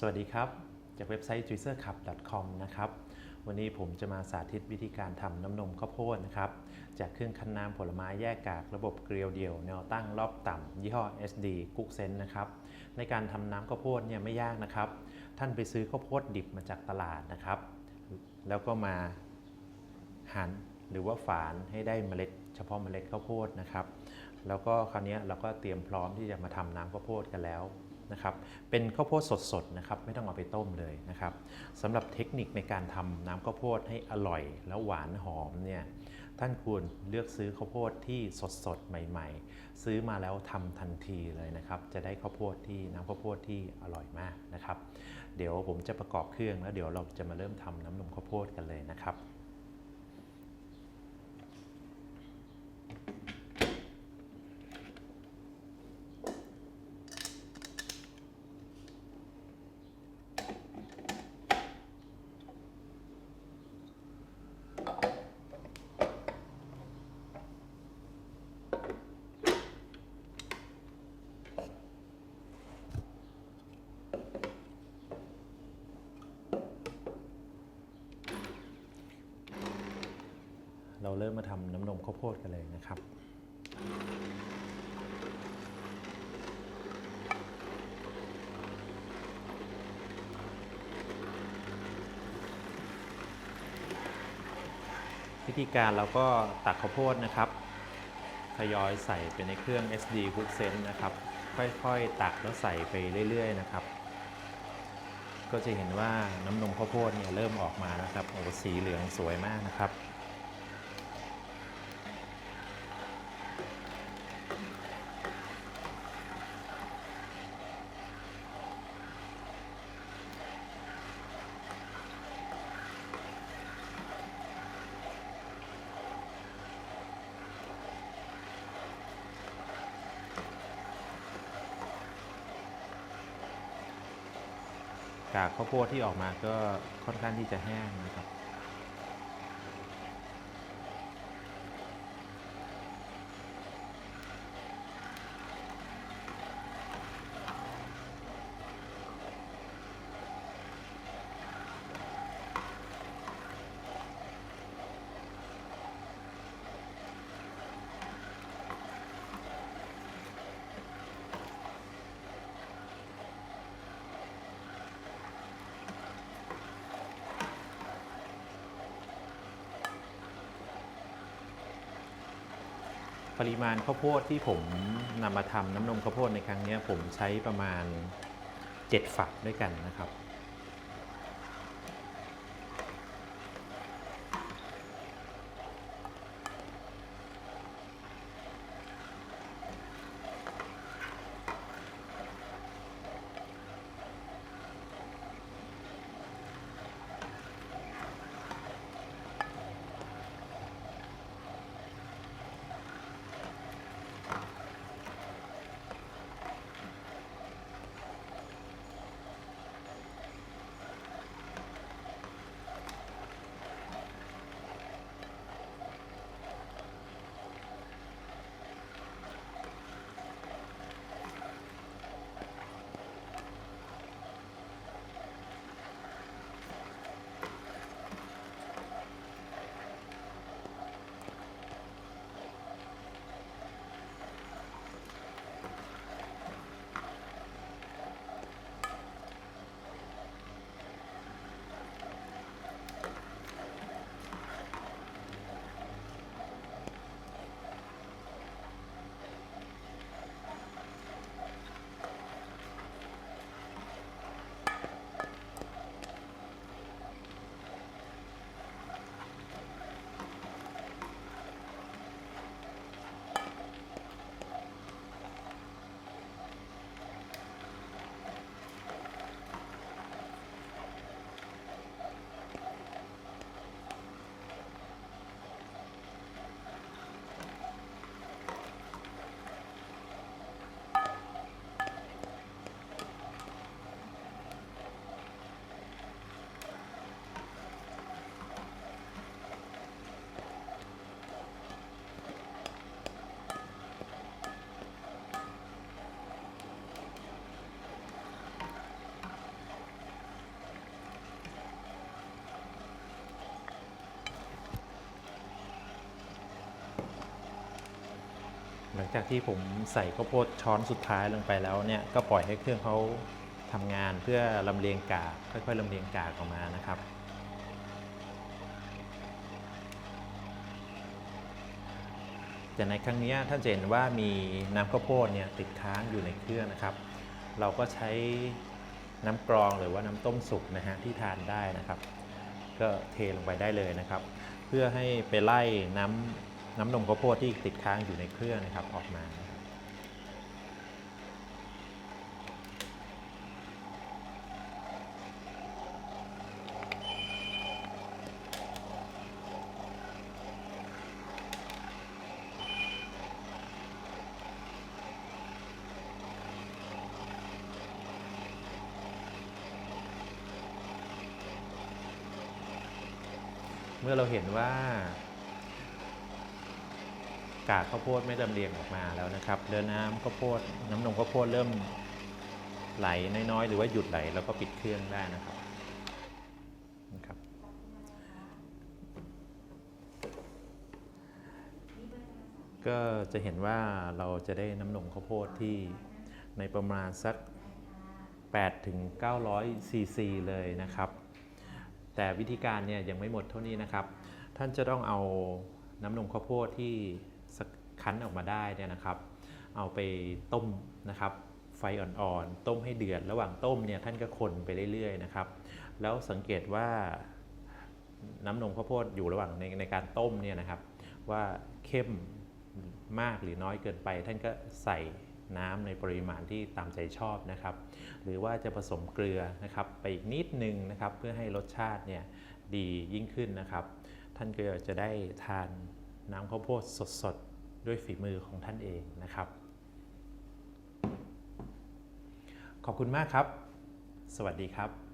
สวัสดีครับ จากเว็บไซต์ juicercup.com นะครับ วันนี้ผมจะมาสาธิตวิธีการทำน้ำนมข้าวโพดนะครับ จากเครื่องคั้นน้ำผลไม้แยกกากระบบเกลียวเดี่ยว แนวตั้งรอบต่ำยี่ห้อ SD กุ๊กเซนนะครับ ในการทำน้ำข้าวโพดเนี่ยไม่ยากนะครับ ท่านไปซื้อข้าวโพดดิบมาจากตลาดนะครับ แล้วก็มาหั่นหรือว่าฝานให้ได้เมล็ด เฉพาะเมล็ดข้าวโพดนะครับ แล้วก็คราวนี้เราก็เตรียมพร้อมที่จะมาทำน้ำข้าวโพดกันแล้ว นะครับ เป็นข้าวโพดสดๆนะครับ ไม่ต้องเอาไปต้มเลยนะครับสำหรับเทคนิคในการทำน้ำข้าวโพดให้อร่อย แล้วหวานหอมเนี่ย ท่านควรเลือกซื้อข้าวโพดที่สดๆ ใหม่ ๆ ซื้อมาแล้วทำทันทีเลยนะครับ จะได้ข้าวโพดที่น้ำข้าวโพดที่อร่อยมากนะครับ เดี๋ยวผมจะประกอบเครื่องแล้วเดี๋ยวเราจะมาเริ่มทำน้ำนมข้าวโพดกันเลยนะครับ เราเริ่มมาทำน้ำนมข้าวโพดกันเลยนะครับวิธีการเราก็ตักข้าวโพดนะครับทยอยใส่ไปในเครื่อง SD Cook Sense นะครับ ค่อยๆ ตักแล้วใส่ไปเรื่อยๆ นะครับ ก็จะเห็นว่าน้ำนมข้าวโพดเนี่ยเริ่มออกมานะครับ โอ้สีเหลืองสวยมากนะครับ จากข้าวโพดที่ออกมาก็ค่อนข้างที่จะแห้งนะครับ ปริมาณข้าวโพดที่ผมนำมาทำน้ำนมข้าวโพดในครั้งนี้ผมใช้ประมาณ 7 ฝักด้วยกันนะครับ จากที่ผมใส่ข้าวโพดช้อนสุดท้ายลงไปแล้วเนี่ยก็ปล่อยให้เครื่องเขาทำงานเพื่อลำเลียงกากค่อยๆลำเลียงกากออกมานะครับแต่ในครั้งนี้ท่านจะเห็นว่ามีน้ำข้าวโพดเนี่ยติดค้างอยู่ในเครื่องนะครับ เราก็ใช้น้ำกรองหรือว่าน้ำต้มสุกนะฮะที่ทานได้นะครับ ก็เทลงไปได้เลยนะครับ เพื่อให้ไปไล่น้ำ น้ำนมข้าวโพดที่ติดค้างอยู่ในเครื่องนะครับออกมา เมื่อเราเห็นว่า กากข้าวโพดไม่ลำเลียงออกมาแล้วนะครับเดินน้ำข้าวโพดน้ำนมข้าวโพดเริ่มไหลน้อยๆ หรือว่าหยุดไหลแล้วก็ปิดเครื่องได้นะครับนะครับ ก็จะเห็นว่าเราจะได้น้ำนมข้าวโพดที่ในประมาณสัก 8 ถึง 900 ซีซีเลยนะครับ แต่วิธีการเนี่ยยังไม่หมดเท่านี้นะครับ ท่านจะต้องเอาน้ำนมข้าวโพดที่ คั้นออกมาได้เนี่ยนะครับ เอาไปต้มนะครับ ไฟอ่อนๆ ต้มให้เดือด ระหว่างต้มเนี่ยท่านก็คนไปเรื่อยๆนะครับ แล้วสังเกตว่าน้ำนมข้าวโพดอยู่ระหว่างในในการต้มเนี่ยนะครับ ว่าเข้มมากหรือน้อยเกินไป ท่านก็ใส่น้ำในปริมาณที่ตามใจชอบนะครับ หรือว่าจะผสมเกลือนะครับไปอีกนิดนึงนะครับ เพื่อให้รสชาติเนี่ยดียิ่งขึ้นนะครับ ท่านก็จะได้ทาน น้ำข้าวโพดสดๆ ด้วยฝีมือของท่านเองนะครับ ขอบคุณมากครับ สวัสดีครับ